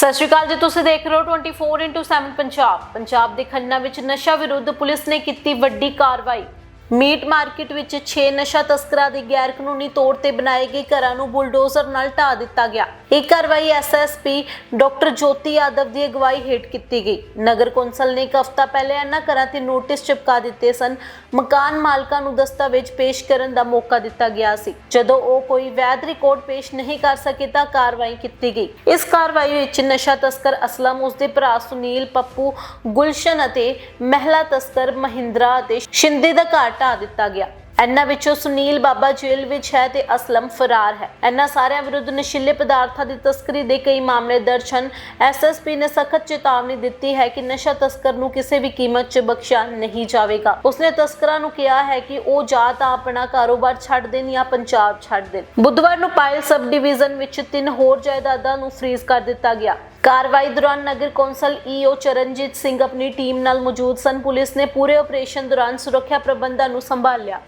ਸਤਿ ਸ਼੍ਰੀ ਅਕਾਲ ਜੀ, ਤੁਸੀਂ ਦੇਖ ਰਹੇ ਹੋ 24/7 ਪੰਜਾਬ। ਪੰਜਾਬ ਦੇ ਖੰਨਾ ਵਿੱਚ ਨਸ਼ਾ ਵਿਰੁੱਧ ਪੁਲਿਸ ਨੇ ਕੀਤੀ ਵੱਡੀ ਕਾਰਵਾਈ। ਮੀਟ ਮਾਰਕੀਟ ਵਿੱਚ 6 ਨਸ਼ਾ ਤਸਕਰਾਂ ਦੀ ਗੈਰ ਕਾਨੂੰਨੀ ਤੌਰ ਤੇ ਬਣਾਏ ਗਏ ਘਰਾਂ ਨੂੰ ਬੁਲਡੋਜ਼ਰ ਨਾਲ ਢਾ ਦਿੱਤਾ ਗਿਆ। ਇਹ ਕਾਰਵਾਈ ਐਸਐਸਪੀ ਡਾਕਟਰ ਜੋਤੀ ਯਾਦਵ ਦੀ ਅਗਵਾਈ ਹੇਠ ਕੀਤੀ ਗਈ। ਨਗਰ ਕੌਂਸਲ ਨੇ ਇੱਕ ਹਫ਼ਤਾ ਪਹਿਲੇ ਇਹਨਾਂ ਘਰਾਂ ਤੇ ਨੋਟਿਸ ਚਿਪਕਾ ਦਿੱਤੇ ਸਨ। ਮਕਾਨ ਮਾਲਕਾਂ ਨੂੰ ਦਸਤਾਵੇਜ਼ ਪੇਸ਼ ਕਰਨ ਦਾ ਮੌਕਾ ਦਿੱਤਾ ਗਿਆ ਸੀ। ਜਦੋਂ ਉਹ ਕੋਈ ਵੈਧ ਰਿਕਾਰਡ ਪੇਸ਼ ਨਹੀਂ ਕਰ ਸਕੇ ਤਾਂ ਕਾਰਵਾਈ ਕੀਤੀ ਗਈ। ਇਸ ਕਾਰਵਾਈ ਵਿੱਚ ਨਸ਼ਾ ਤਸਕਰ ਅਸਲਮ, ਉਸਦੇ ਭਰਾ ਸੁਨੀਲ, ਪੱਪੂ, ਗੁਲਸ਼ਨ ਅਤੇ ਮਹਿਲਾ ਤਸਕਰ ਮਹਿੰਦਰਾ ਅਤੇ ਸ਼ਿੰਦੇ ਦਾ ਘਾਟ ਢਾਹ ਦਿੱਤਾ ਗਿਆ। ਇਹਨਾਂ ਵਿੱਚੋਂ ਸੁਨੀਲ ਬਾਬਾ ਜੇਲ੍ਹ ਵਿੱਚ ਹੈ ਤੇ ਅਸਲਮ ਫਰਾਰ ਹੈ। ਇਹਨਾਂ ਸਾਰਿਆਂ ਵਿਰੁੱਧ ਨਸ਼ੀਲੇ ਪਦਾਰਥਾਂ ਦੀ ਤਸਕਰੀ ਦੇ ਕਈ ਮਾਮਲੇ ਦਰਜ ਹਨ। ਐਸਐਸਪੀ ਨੇ ਸਖਤ ਚੇਤਾਵਨੀ ਦਿੱਤੀ ਹੈ ਕਿ ਨਸ਼ਾ ਤਸਕਰ ਨੂੰ ਕਿਸੇ ਵੀ ਕੀਮਤ 'ਚ ਬਖਸ਼ਿਆ ਨਹੀਂ ਜਾਵੇਗਾ। ਉਸਨੇ ਤਸਕਰਾਂ ਨੂੰ ਕਿਹਾ ਹੈ ਕਿ ਉਹ ਜਾਂ ਤਾਂ ਆਪਣਾ ਕਾਰੋਬਾਰ ਛੱਡ ਦੇਣ ਜਾਂ ਪੰਜਾਬ ਛੱਡ ਦੇਣ। ਬੁੱਧਵਾਰ ਨੂੰ ਪਾਇਲ ਸਬ ਡਿਵੀਜ਼ਨ ਵਿੱਚ ਤਿੰਨ ਹੋਰ ਜਾਇਦਾਦਾਂ ਨੂੰ ਫ੍ਰੀਜ਼ ਕਰ ਦਿੱਤਾ ਗਿਆ। ਕਾਰਵਾਈ ਦੌਰਾਨ ਨਗਰ ਕੌਂਸਲ ਈਓ ਚਰਨਜੀਤ ਸਿੰਘ ਆਪਣੀ ਟੀਮ ਨਾਲ ਮੌਜੂਦ ਸਨ। ਪੁਲਿਸ ਨੇ ਪੂਰੇ ਆਪਰੇਸ਼ਨ ਦੌਰਾਨ ਸੁਰੱਖਿਆ ਪ੍ਰਬੰਧਾਂ ਨੂੰ ਸੰਭਾਲਿਆ।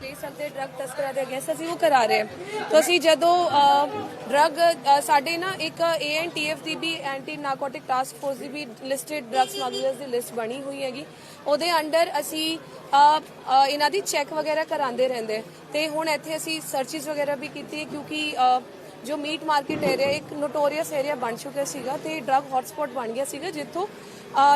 ਪਲੇਸ ਅਤੇ ਡਰੱਗ ਤਸਕਰਾਂ ਦੇ ਅਗੇਂਸਟ ਅਸੀਂ ਉਹ ਕਰਾ ਰਹੇ ਹਾਂ। ਤਾਂ ਅਸੀਂ ਜਦੋਂ ਡਰੱਗ ਸਾਡੇ ਨਾ ਇੱਕ ਏਐਨਟੀਐਫ ਦੀ ਵੀ ਐਂਟੀ ਨਾਰਕੋਟਿਕ ਟਾਸਕ ਫੋਰਸ ਦੀ ਵੀ ਲਿਸਟਡ ਡਰੱਗ ਸਮਗਲਰਸ ਦੀ ਲਿਸਟ ਬਣੀ ਹੋਈ ਹੈਗੀ। ਉਹਦੇ ਅੰਡਰ ਅਸੀਂ ਇਹਨਾਂ ਦੀ ਚੈੱਕ ਵਗੈਰਾ ਕਰਾਉਂਦੇ ਰਹਿੰਦੇ। ਤੇ ਹੁਣ ਇੱਥੇ ਅਸੀਂ ਸਰਚਿਸ ਵਗੈਰਾ ਵੀ ਕੀਤੀ ਹੈ ਕਿਉਂਕਿ ਜੋ ਮੀਟ ਮਾਰਕੀਟ ਏਰੀਆ ਇੱਕ ਨੋਟੋਰੀਅਸ ਏਰੀਆ ਬਣ ਚੁੱਕਿਆ ਸੀਗਾ ਤੇ ਡਰੱਗ ਹੌਟਸਪੌਟ ਬਣ ਗਿਆ ਸੀਗਾ ਜਿੱਥੋਂ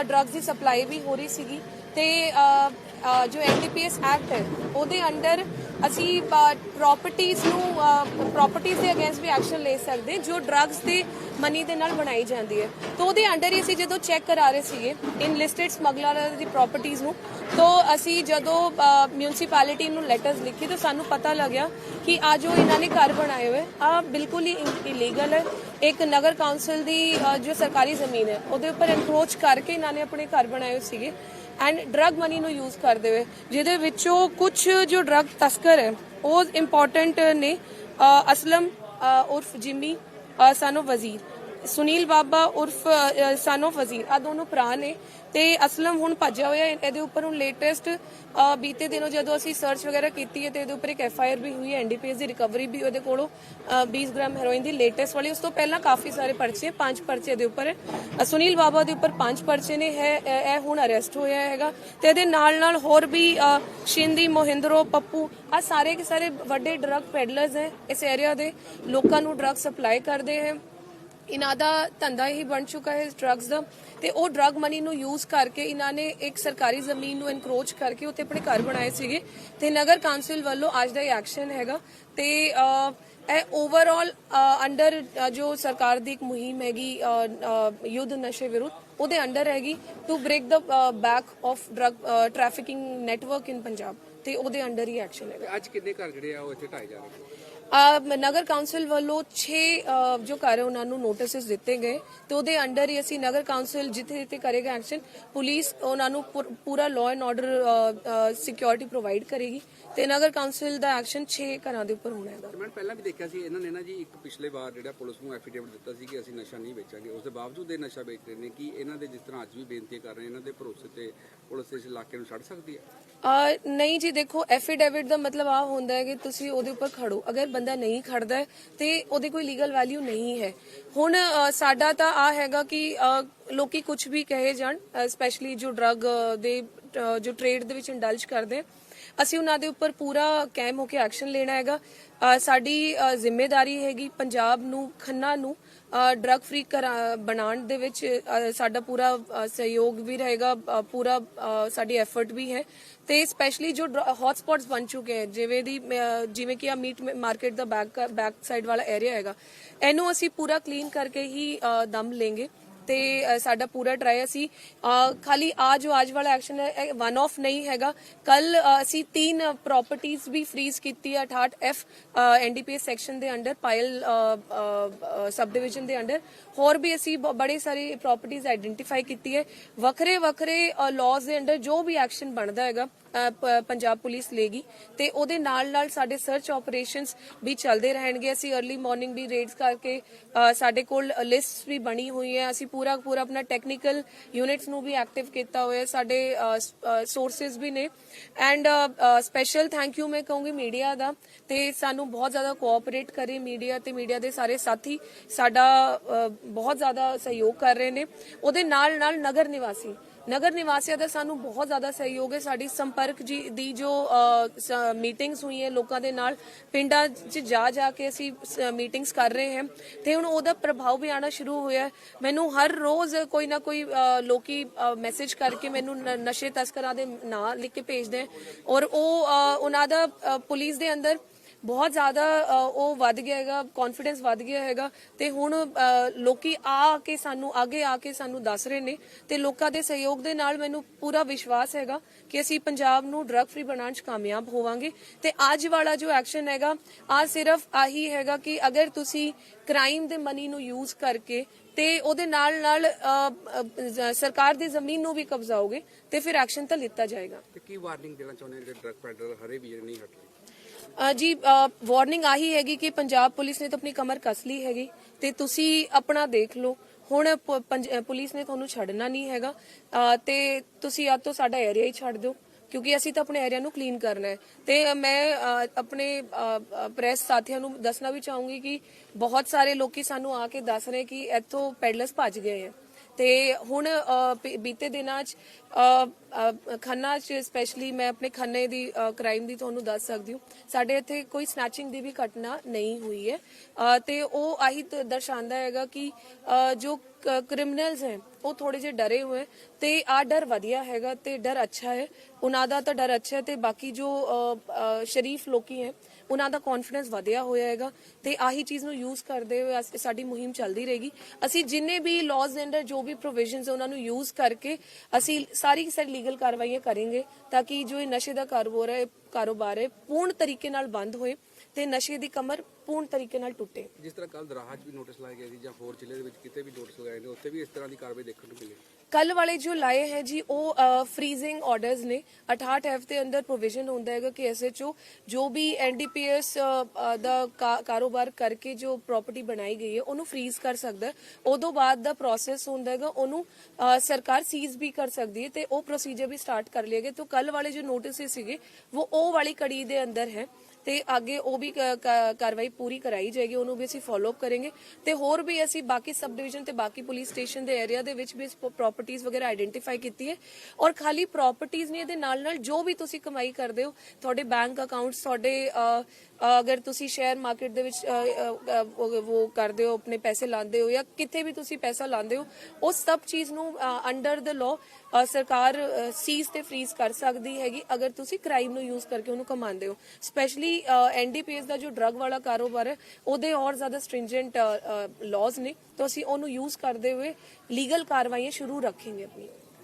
ਡਰੱਗਸ ਦੀ ਸਪਲਾਈ ਵੀ ਹੋ ਰਹੀ ਸੀਗੀ ਤੇ ਅ, ਅ, ਜੋ ਐਨਡੀਪੀਐਸ ਐਕਟ ਹੈ ਉਹਦੇ ਅੰਡਰ ਅਸੀਂ ਪ੍ਰਾਪਰਟੀਆਂ ਨੂੰ ਪ੍ਰਾਪਰਟੀਆਂ ਦੇ ਅਗੇਂਸਟ ਵੀ ਐਕਸ਼ਨ ਲੈ ਸਕਦੇ ਜੋ ਡਰੱਗਸ ਦੇ ਮਨੀ ਦੇ ਨਾਲ ਬਣਾਈ ਜਾਂਦੀ ਹੈ। ਤਾਂ ਉਹਦੇ ਅੰਡਰ ਹੀ ਅਸੀਂ ਜਦੋਂ ਚੈੱਕ ਕਰਾ ਰਹੇ ਸੀਗੇ ਇਨ ਲਿਸਟਡ ਸਮਗਲਰ ਦੀ ਪ੍ਰਾਪਰਟੀਆਂ ਨੂੰ, ਤਾਂ ਅਸੀਂ ਜਦੋਂ ਮਿਊਨਿਸਪੈਲਿਟੀ ਨੂੰ ਲੈਟਰਸ ਲਿਖੇ, ਤਾਂ ਸਾਨੂੰ ਪਤਾ ਲੱਗਿਆ ਕਿ ਆ ਜੋ ਇਹਨਾਂ ਨੇ ਘਰ ਬਣਾਏ ਹੋਏ। ਆ ਬਿਲਕੁਲ ਹੀ ਇਲੀਗਲ ਹੈ। ਇੱਕ ਨਗਰ ਕੌਂਸਲ ਦੀ ਜੋ ਸਰਕਾਰੀ ਜ਼ਮੀਨ ਹੈ, ਉਹਦੇ ਉੱਪਰ ਐਨਕਰੋਚ ਕਰਕੇ ਇਹਨਾਂ ਨੇ ਆਪਣੇ ਘਰ ਬਣਾਏ ਹੋਏ ਸੀਗੇ। ਐਂਡ ਡਰੱਗ ਮਨੀ ਨੂੰ ਯੂਜ਼ ਕਰਦੇ ਹੋਏ ਜਿਹਦੇ ਵਿੱਚੋਂ ਕੁਝ ਜੋ ਡਰੱਗ ਤਸਕਰ ਹੈ ਉਹ ਇੰਪੋਰਟੈਂਟ ਨੇ ਅਸਲਮ ਅ, ਉਰਫ ਜਿਮੀ ਸਨ ਵਜ਼ੀਰ। ਸੁਨੀਲ ਬਾਬਾ ਉਰਫ ਸਾਨੋ ਫਜ਼ੀਰ ਵਜ਼ੀਰ ਆ ਦੋਨੋਂ ਭਰਾ ਨੇ। ਤੇ ਅਸਲਮ ਹੁਣ ਭੱਜਿਆ ਹੋਇਆ ਇਹਦੇ ਉੱਪਰ ਹੁਣ ਲੇਟੈਸਟ ਬੀਤੇ ਦਿਨੋਂ ਜਦੋਂ ਅਸੀਂ ਸਰਚ ਵਗੈਰਾ ਕੀਤੀ ਹੈ ਤੇ ਇਹਦੇ ਉੱਪਰ ਇੱਕ ਐਫ ਆਈ ਆਰ ਵੀ ਹੋਈ ਹੈ ਐਨਡੀਪੀਐਸ ਦੀ ਰਿਕਵਰੀ ਵੀ ਉਹਦੇ ਕੋਲੋਂ ਅ, 20 ਗ੍ਰਾਮ ਹੈਰੋਇਨ ਦੀ ਲੇਟੈਸਟ ਵਾਲੀ। ਉਸ ਤੋਂ ਪਹਿਲਾਂ ਕਾਫੀ ਸਾਰੇ ਪਰਚੇ ਪੰਜ ਪਰਚੇ ਦੇ ਉੱਪਰ ਸੁਨੀਲ ਬਾਬਾ ਦੇ ਉੱਪਰ ਪੰਜ ਪਰਚੇ ਨੇ। ਹੈ ਇਹ ਹੁਣ ਅਰੈਸਟ ਹੋਇਆ ਹੈਗਾ। ਤੇ ਇਹਦੇ ਨਾਲ ਨਾਲ ਹੋਰ ਵੀ ਸ਼ਿੰਦੀ ਮੋਹਿੰਦਰੋ ਪੱਪੂ ਆ ਸਾਰੇ ਕੇ ਸਾਰੇ ਵੱਡੇ ਡਰੱਗ ਪੈਡਲਰਸ ਹੈ ਇਸ ਏਰੀਆ ਦੇ। ਲੋਕਾਂ ਨੂੰ ਡਰੱਗ ਸਪਲਾਈ ਕਰਦੇ ਹੈ। ਇਹਨਾਂ ਦਾ ਧੰਦਾ ਹੀ ਬਣ ਚੁੱਕਾ ਹੈ ਡਰੱਗਸ ਦਾ ਤੇ ਉਹ ਡਰੱਗ ਮਨੀ ਨੂੰ ਯੂਜ਼ ਕਰਕੇ ਇਹਨਾਂ ਨੇ ਇੱਕ ਸਰਕਾਰੀ ਜ਼ਮੀਨ ਨੂੰ ਐਨਕਰੋਚ ਕਰਕੇ ਉੱਤੇ ਆਪਣੇ ਘਰ ਬਣਾਏ ਸੀਗੇ ਤੇ ਨਗਰ ਕਾਉਂਸਲ ਵੱਲੋਂ ਅੱਜ ਦਾ ਇਹ ਐਕਸ਼ਨ ਹੈਗਾ ਤੇ ਇਹ ਓਵਰਆਲ ਅੰਡਰ ਜੋ ਸਰਕਾਰ ਦੀ ਇੱਕ ਮੁਹਿੰਮ ਹੈਗੀ ਯੁੱਧ ਨਸ਼ੇ ਵਿਰੁੱਧ, ਉਹਦੇ ਅੰਡਰ ਹੈਗੀ to break the back of drug trafficking network in Punjab ਤੇ ਉਹਦੇ ਅੰਡਰ ਹੀ ਐਕਸ਼ਨ ਹੈਗਾ। ਅੱਜ ਕਿੰਨੇ ਘਰ ਜਿਹੜੇ ਆ ਉਹ ਇੱਥੇ ਢਾਏ ਜਾ ਰਹੇ ਨਗਰ ਕਾਉਂਸਲ ਵੱਲੋਂ 6 ਜੋ ਘਰ ਉਹਨਾਂ ਨੂੰ ਨੋਟਿਸਸ ਦਿੱਤੇ ਗਏ ਤੇ ਉਹਦੇ ਅੰਡਰ ਹੀ ਅਸੀਂ ਨਗਰ ਕਾਉਂਸਲ ਜਿੱਥੇ ਜਿੱਥੇ ਕਰੇਗਾ ਐਕਸ਼ਨ ਪੁਲਿਸ ਉਹਨਾਂ ਨੂੰ ਪੂਰਾ law and order security provide ਕਰੇਗੀ ਤੇ ਨਗਰ ਕਾਉਂਸਲ ਦਾ ਐਕਸ਼ਨ 6 ਘਰਾਂ ਦੇ ਉੱਪਰ ਹੋਣਾ ਹੈਗਾ। ਮੈਂ ਪਹਿਲਾਂ ਵੀ ਦੇਖਿਆ ਸੀ, ਇਹਨਾਂ ਨੇ ਨਾ ਜੀ ਇੱਕ ਪਿਛਲੇ ਵਾਰ ਜਿਹੜਾ ਪੁਲਿਸ ਨੂੰ ਐਫੀਡੇਵਿਟ ਦਿੱਤਾ ਸੀ ਕਿ ਅਸੀਂ ਨਸ਼ਾ ਨਹੀਂ ਵੇਚਾਂਗੇ, ਉਸ ਦੇ ਬਾਵਜੂਦ ਇਹ ਨਸ਼ਾ ਵੇਚ ਰਹੇ ਨੇ ਕਿ ਇਹਨਾਂ ਦੇ ਜਿਸ ਤਰ੍ਹਾਂ ਅੱਜ ਵੀ ਬੇਨਤੀ ਕਰ ਰਹੇ ਇਹਨਾਂ ਦੇ ਭਰੋਸੇ ਤੇ ਪੁਲਿਸ ਇਸ ਇਲਾਕੇ ਨੂੰ ਛੱਡ ਸਕਦੀ ਹੈ। ਅਹ ਨਹੀਂ ਜੀ ਦੇਖੋ ਐਫੀਡੇਵਿਟ ਦਾ ਮਤਲਬ ਆ ਹੁੰਦਾ ਹੈ ਕਿ ਤੁਸੀਂ ਉਹਦੇ ਉੱਪਰ ਖੜੋ। ਅਗਰ ਬੰਦਾ ਨਹੀਂ ਖੜਦਾ ਹੈ ਤੇ ਉਹਦੀ ਕੋਈ ਲੀਗਲ ਵੈਲਿਊ ਨਹੀਂ ਹੈ। ਹੁਣ ਅਹ, ਸਾਡਾ ਤਾਂ ਆ ਹੈਗਾ ਕਿ ਅਹ, ਲੋਕੀ ਕੁਝ ਵੀ ਕਹੇ ਜਾਣ ਸਪੈਸ਼ਲੀ ਜੋ ਡਰੱਗ ਦੇ ਅਹ, ਜੋ ਟ੍ਰੇਡ ਦੇ ਵਿੱਚ ਇੰਡਲਜ ਕਰਦੇ ਆ, ਅਸੀਂ ਉਹਨਾਂ ਦੇ ਉੱਪਰ ਪੂਰਾ ਕਾਇਮ ਹੋ ਕੇ ਐਕਸ਼ਨ ਲੈਣਾ ਹੈਗਾ। ਅਹ, ਸਾਡੀ ਅਹ, ਜ਼ਿੰਮੇਵਾਰੀ ਹੈਗੀ ਪੰਜਾਬ ਨੂੰ ਖੰਨਾ ਨੂੰ ਡਰੱਗ ਫ੍ਰੀ ਬਣਾਉਣ ਦੇ ਵਿੱਚ ਸਾਡਾ ਪੂਰਾ ਸਹਿਯੋਗ ਵੀ ਰਹੇਗਾ ਪੂਰਾ ਸਾਡੀ ਐਫਰਟ ਵੀ ਹੈ। ਤੇ ਸਪੈਸ਼ਲੀ ਜੋ ਹੌਟ ਬਣ ਚੁੱਕੇ ਹੈ, ਜਿਵੇਂ ਦੀ ਜਿਵੇਂ ਕਿ ਆ ਮੀਟ ਮਾਰਕੀਟ ਦਾ ਬੈਕ ਬੈਕ ਸਾਈਡ ਵਾਲਾ ਏਰੀਆ ਹੈਗਾ, ਇਹਨੂੰ ਅਸੀਂ ਪੂਰਾ ਕਲੀਨ ਕਰਕੇ ਹੀ ਦਮ ਲੇਂਗੇ ਤੇ ਸਾਡਾ ਪੂਰਾ ਟਰਾਈ ਅਸੀਂ ਖਾਲੀ ਆ ਜੋ ਅੱਜ ਵਾਲਾ ਐਕਸ਼ਨ ਹੈ ਵਨ ਆਫ ਨਹੀਂ ਹੈਗਾ। ਕੱਲ ਅਸੀਂ ਤਿੰਨ ਪ੍ਰਾਪਰਟੀਆਂ ਵੀ ਫ੍ਰੀਜ਼ ਕੀਤੀ ਹੈ 68 ਐਫ ਐਨਡੀਪੀਐਸ ਸੈਕਸ਼ਨ ਦੇ ਅੰਡਰ ਪਾਇਲ ਸਬ ਡਿਵੀਜ਼ਨ ਦੇ ਅੰਡਰ। ਹੋਰ ਵੀ ਅਸੀਂ ਬ- ਬੜੇ ਸਾਰੇ ਪ੍ਰਾਪਰਟੀਆਂ ਆਈਡੈਂਟੀਫਾਈ ਕੀਤੀ ਹੈ। ਵੱਖਰੇ ਵੱਖਰੇ ਲਾਜ਼ ਦੇ ਅੰਡਰ ਜੋ ਵੀ ਐਕਸ਼ਨ ਬਣਦਾ ਹੈਗਾ ਪੰਜਾਬ ਪੁਲਿਸ ਲੇਗੀ ਤੇ ਉਹਦੇ ਨਾਲ ਨਾਲ ਸਾਡੇ ਸਰਚ ਆਪਰੇਸ਼ਨਸ ਵੀ ਚੱਲਦੇ ਰਹਿਣਗੇ। ਅਸੀਂ अर्ਲੀ ਮਾਰਨਿੰਗ ਵੀ ਰੇਡਸ ਕਰਕੇ ਸਾਡੇ ਕੋਲ ਲਿਸਟ ਵੀ ਬਣੀ ਹੋਈ ਹੈ। ਅਸੀਂ ਪੂਰਾ ਪੂਰਾ ਆਪਣਾ ਟੈਕਨੀਕਲ ਯੂਨਿਟਸ ਨੂੰ ਵੀ ਐਕਟਿਵ ਕੀਤਾ ਹੋਇਆ ਹੈ। ਸਾਡੇ ਸੋਰਸਸ ਵੀ ਨੇ। ਐਂਡ ਸਪੈਸ਼ਲ ਥੈਂਕ ਯੂ ਮੈਂ ਕਹੂੰਗੀ ਮੀਡੀਆ ਦਾ। ਤੇ ਸਾਨੂੰ ਬਹੁਤ ਜ਼ਿਆਦਾ ਕੋਆਪਰੇਟ ਕਰੇ ਮੀਡੀਆ ਤੇ ਮੀਡੀਆ ਦੇ ਸਾਰੇ ਸਾਥੀ। ਸਾਡਾ ਬਹੁਤ ਜ਼ਿਆਦਾ ਸਹਿਯੋਗ ਕਰ ਰਹੇ ਨੇ। ਉਹਦੇ ਨਾਲ ਨਾਲ ਨਗਰ ਨਿਵਾਸੀ। ਨਗਰ ਨਿਵਾਸੀਆਂ ਦਾ ਸਾਨੂੰ ਬਹੁਤ ਜ਼ਿਆਦਾ ਸਹਿਯੋਗ ਹੈ। ਸਾਡੀ ਸੰਪਰਕ ਜੀ ਦੀ ਜੋ ਮੀਟਿੰਗਸ ਹੈ ਲੋਕਾਂ ਦੇ ਨਾਲ, ਪਿੰਡਾਂ 'ਚ ਜਾ ਜਾ ਕੇ ਅਸੀਂ ਮੀਟਿੰਗਸ ਕਰ ਰਹੇ ਹਾਂ। ਤੇ ਹੁਣ ਉਹਦਾ ਪ੍ਰਭਾਵ ਵੀ ਆਣਾ ਸ਼ੁਰੂ ਹੋਇਆ ਮੈਨੂੰ ਹਰ ਰੋਜ਼ ਕੋਈ ਨਾ ਕੋਈ ਲੋਕੀ ਮੈਸੇਜ ਕਰਕੇ ਮੈਨੂੰ ਨਸ਼ੇ ਤਸਕਰਾਂ ਦੇ ਨਾਂ ਲਿਖ ਕੇ ਭੇਜਦੇ ਹੈ। ਔਰ ਉਹ ਉਹਨਾਂ ਦਾ ਪੁਲਿਸ ਦੇ ਅੰਦਰ ਬਹੁਤ ਜ਼ਿਆਦਾ ਉਹ ਵੱਧ ਗਿਆ ਹੈਗਾ ਕੌਨਫੀਡੈਂਸ ਵੱਧ ਗਿਆ ਹੈਗਾ ਤੇ ਹੁਣ ਲੋਕੀ ਆ ਕੇ ਸਾਨੂੰ, ਅੱਗੇ ਆ ਕੇ ਸਾਨੂੰ ਦੱਸ ਰਹੇ ਨੇ ਤੇ ਲੋਕਾਂ ਦੇ ਸਹਿਯੋਗ ਦੇ ਨਾਲ ਮੈਨੂੰ ਪੂਰਾ ਵਿਸ਼ਵਾਸ ਹੈਗਾ ਕਿ ਅਸੀਂ ਪੰਜਾਬ ਨੂੰ ਡਰੱਗ ਫ੍ਰੀ ਬਣਾਉਣ 'ਚ ਕਾਮਯਾਬ ਹੋਵਾਂਗੇ ਤੇ ਅੱਜ ਵਾਲਾ ਜੋ ਐਕਸ਼ਨ ਹੈਗਾ, ਆ ਸਿਰਫ ਆਹੀ ਹੈਗਾ ਕਿ ਅਗਰ ਤੁਸੀਂ ਕ੍ਰਾਈਮ ਦੇ ਮਨੀ ਨੂੰ ਯੂਜ਼ ਕਰਕੇ ਤੇ ਉਹਦੇ ਨਾਲ ਨਾਲ ਸਰਕਾਰ ਦੀ ਜ਼ਮੀਨ ਨੂੰ ਵੀ ਕਬਜ਼ਾਓਗੇ ਤੇ ਫਿਰ ਐਕਸ਼ਨ ਤਾਂ ਲਿੱਤਾ ਜਾਏਗਾ। ਤੇ ਕੀ ਵਾਰਨਿੰਗ ਦੇਣਾ ਚਾਹੁੰਦੇ ਜਿਹੜੇ ਡਰਗ ਪੈਡਲਰ ਹਰੇ ਵੀ ਨਹੀਂ ਹਟ? ਜੀ ਵਾਰਨਿੰਗ ਆਹੀ ਹੈਗੀ ਕਿ ਪੰਜਾਬ ਪੁਲਿਸ ਨੇ ਤਾਂ ਆਪਣੀ ਕਮਰ ਕੱਸ ਲਈ ਹੈਗੀ ਤੇ ਤੁਸੀਂ ਆਪਣਾ ਦੇਖ ਲਓ। ਹੁਣ ਪੁਲਿਸ ਨੇ ਤੁਹਾਨੂੰ ਛੱਡਣਾ ਨਹੀਂ ਹੈਗਾ। ਤੇ ਤੁਸੀਂ ਅੱਜ ਤੋਂ ਸਾਡਾ ਏਰੀਆ ਹੀ ਛੱਡ ਦਿਓ, ਕਿਉਂਕਿ ਅਸੀਂ ਤਾਂ ਆਪਣੇ ਏਰੀਆ ਨੂੰ ਕਲੀਨ ਕਰਨਾ ਹੈ। ਤੇ ਮੈਂ ਆਪਣੇ ਪ੍ਰੈਸ ਸਾਥੀਆਂ ਨੂੰ ਦੱਸਣਾ ਵੀ ਚਾਹੂੰਗੀ ਕਿ ਬਹੁਤ ਸਾਰੇ ਲੋਕੀ ਸਾਨੂੰ ਆ ਕੇ ਦੱਸ ਰਹੇ ਕਿ ਇੱਥੋਂ ਪੈਡਲਰਸ ਭੱਜ ਗਏ ਹੈ। ਤੇ ਹੁਣ ਬੀਤੇ ਦਿਨਾਂ 'ਚ ਖੰਨਾ 'ਚ ਸਪੈਸ਼ਲੀ ਮੈਂ ਆਪਣੇ ਖੰਨੇ ਦੀ ਕ੍ਰਾਈਮ ਦੀ ਤੁਹਾਨੂੰ ਦੱਸ ਸਕਦੀ ਹਾਂ। ਸਾਡੇ ਇੱਥੇ ਕੋਈ ਸਨੈਚਿੰਗ ਦੀ ਵੀ ਘਟਨਾ ਨਹੀਂ ਹੋਈ ਹੈ। ਤੇ ਉਹ ਆਹੀ ਦਰਸਾਉਂਦਾ ਹੈਗਾ ਕਿ ਜੋ ਕ੍ਰਿਮੀਨਲਸ ਹੈ ਉਹ ਥੋੜੇ ਜਿਹੇ ਡਰੇ ਹੋਏ ਤੇ ਆ ਡਰ ਵਧੀਆ ਹੈਗਾ ਤੇ ਡਰ ਅੱਛਾ ਹੈ। ਉਹਨਾਂ ਦਾ ਤਾਂ ਡਰ ਅੱਛਾ ਹੈ ਤੇ ਬਾਕੀ ਜੋ ਸ਼ਰੀਫ ਲੋਕੀ ਹੈ, ਉਹਨਾਂ ਦਾ ਕੌਨਫੀਡੈਂਸ ਵਧਿਆ ਹੋਇਆ ਹੈਗਾ ਤੇ ਆਹੀ ਚੀਜ਼ ਨੂੰ ਯੂਜ਼ ਕਰਦੇ ਹੋਏ ਅਸ- ਸਾਡੀ ਮੁਹਿੰਮ ਚੱਲਦੀ ਰਹੇਗੀ। ਅਸੀਂ ਜਿੰਨੇ ਵੀ ਲਾਜ਼ ਦੇ ਅੰਦਰ ਜੋ ਵੀ ਪ੍ਰੋਵੀਜ਼ਨਸ ਉਹਨਾਂ ਨੂੰ ਯੂਜ਼ ਕਰਕੇ ਅਸੀਂ ਸਾਰੀ ਸਾਰੀ ਲੀਗਲ ਕਾਰਵਾਈਆਂ ਕਰਾਂਗੇ ਤਾਂ ਕਿ ਜੋ ਇਹ ਨਸ਼ੇ ਦਾ ਕਾਰੋਬਾਰ ਹੈ ਕਾਰੋਬਾਰ ਹੈ, ਪੂਰਨ ਤਰੀਕੇ ਨਾਲ ਬੰਦ ਹੋਏ ਤੇ ਨਸ਼ੇ ਦੀ ਕਮਰ ਪੂਰਨ ਤਰੀਕੇ ਨਾਲ ਟੁੱਟੇ। ਜਿਸ ਤਰ੍ਹਾਂ ਕੱਲ ਦਰਾਹਾ ਵੀ ਨੋਟਿਸ ਲਾਏ ਗਏ ਸੀ ਜਾਂ ਹੋਰ ਜ਼ਿਲ੍ਹੇ ਦੇ ਵਿੱਚ ਕਿਤੇ ਵੀ ਨੋਟਿਸ ਲਗਾਏ ਨੇ, ਉੱਥੇ ਵੀ ਇਸ ਤਰ੍ਹਾਂ ਦੀ ਕਾਰਵਾਈ ਦੇਖਣ ਨੂੰ ਮਿਲੀ। ਕੱਲ ਵਾਲੇ ਜੋ ਲਾਏ ਹੈ ਜੀ, ਉਹ ਫ੍ਰੀਜ਼ਿੰਗ ਆਰਡਰਸ ਨੇ। 68 ਐਫ ਦੇ ਅੰਦਰ ਪ੍ਰੋਵੀਜ਼ਨ ਹੁੰਦਾ ਹੈਗਾ ਕਿ ਐਸਐਚਓ ਜੋ ਵੀ ਐਨਡੀਪੀਐਸ ਦਾ ਕਾਰੋਬਾਰ ਕਰਕੇ ਜੋ ਪ੍ਰਾਪਰਟੀ ਬਣਾਈ ਗਈ ਹੈ, ਉਹਨੂੰ ਫ੍ਰੀਜ਼ ਕਰ ਸਕਦਾ ਹੈ। ਉਦੋਂ ਬਾਅਦ ਦਾ ਪ੍ਰੋਸੈਸ ਹੁੰਦਾ ਹੈਗਾ, ਉਹਨੂੰ ਸਰਕਾਰ ਸੀਜ਼ ਵੀ ਕਰ ਸਕਦੀ ਹੈ ਤੇ ਉਹ ਪ੍ਰੋਸੀਜਰ ਵੀ ਸਟਾਰਟ ਕਰ ਲਿਆ ਗਿਆ ਤਾਂ ਕੱਲ ਵਾਲੇ ਜੋ ਨੋਟਿਸ ਸੀਗੇ, ਉਹ ਉਹ ਵਾਲੀ ਕੜੀ ਦੇ ਅੰਦਰ ਹੈ। ਤੇ ਅੱਗੇ ਉਹ ਵੀ ਕ- ਕ- ਕਾਰਵਾਈ ਪੂਰੀ ਕਰਾਈ ਜਾਏਗੀ ਉਹਨੂੰ ਵੀ ਅਸੀਂ ਫਾਲੋ ਅਪ ਕਰਾਂਗੇ। ਤੇ ਹੋਰ ਵੀ ਅਸੀਂ ਬਾਕੀ ਸਬ ਡਿਵੀਜ਼ਨ ਤੇ ਬਾਕੀ ਪੁਲਿਸ ਸਟੇਸ਼ਨ ਦੇ ਏਰੀਆ ਦੇ ਵਿੱਚ ਵੀ ਪ੍ਰਾਪਰਟੀਆਂ ਵਗੈਰਾ ਆਈਡੈਂਟੀਫਾਈ ਕੀਤੀ ਹੈ। ਔਰ ਖਾਲੀ ਪ੍ਰਾਪਰਟੀਆਂ ਨਹੀਂ ਇਹਦੇ ਨਾਲ ਨਾਲ ਜੋ ਵੀ ਤੁਸੀਂ ਕਮਾਈ ਕਰਦੇ ਹੋ ਤੁਹਾਡੇ ਬੈਂਕ ਅਕਾਊਂਟਸ ਤੁਹਾਡੇ ਅ, ਅ, ਅਗਰ ਤੁਸੀਂ ਸ਼ੇਅਰ ਮਾਰਕੀਟ ਦੇ ਵਿੱਚ ਅ, ਅ, ਅ, ਉਹ ਉਹ ਕਰਦੇ ਹੋ ਆਪਣੇ ਪੈਸੇ ਲਾਉਂਦੇ ਹੋ ਜਾਂ ਕਿਤੇ ਵੀ ਤੁਸੀਂ ਪੈਸਾ ਲਾਉਂਦੇ ਹੋ ਉਹ ਸਭ ਚੀਜ਼ ਨੂੰ ਅੰਡਰ ਦ ਲਾਅ ਸਰਕਾਰ ਸੀਜ਼ ਤੇ ਫ੍ਰੀਜ਼ ਕਰ ਸਕਦੀ ਹੈਗੀ ਅਗਰ ਤੁਸੀਂ ਕ੍ਰਾਈਮ ਨੂੰ ਯੂਜ਼ ਕਰਕੇ ਉਹਨੂੰ ਕਮਾਉਂਦੇ ਹੋ। ਸਪੈਸ਼ਲੀ ਐਨਡੀਪੀਐਸ ਦਾ ਜੋ ਡਰੱਗ ਵਾਲਾ ਕਾਰੋਬਾਰ ਹੈ, ਉਹਦੇ ਔਰ ਜ਼ਿਆਦਾ ਸਟ੍ਰਿੰਜੈਂਟ ਲਾਜ਼ ਨੇ, ਤਾਂ ਅਸੀਂ ਉਹਨੂੰ ਯੂਜ਼ ਕਰਦੇ ਹੋਏ ਲੀਗਲ ਕਾਰਵਾਈਆਂ ਸ਼ੁਰੂ ਰੱਖेंगे ਆਪਣੀ।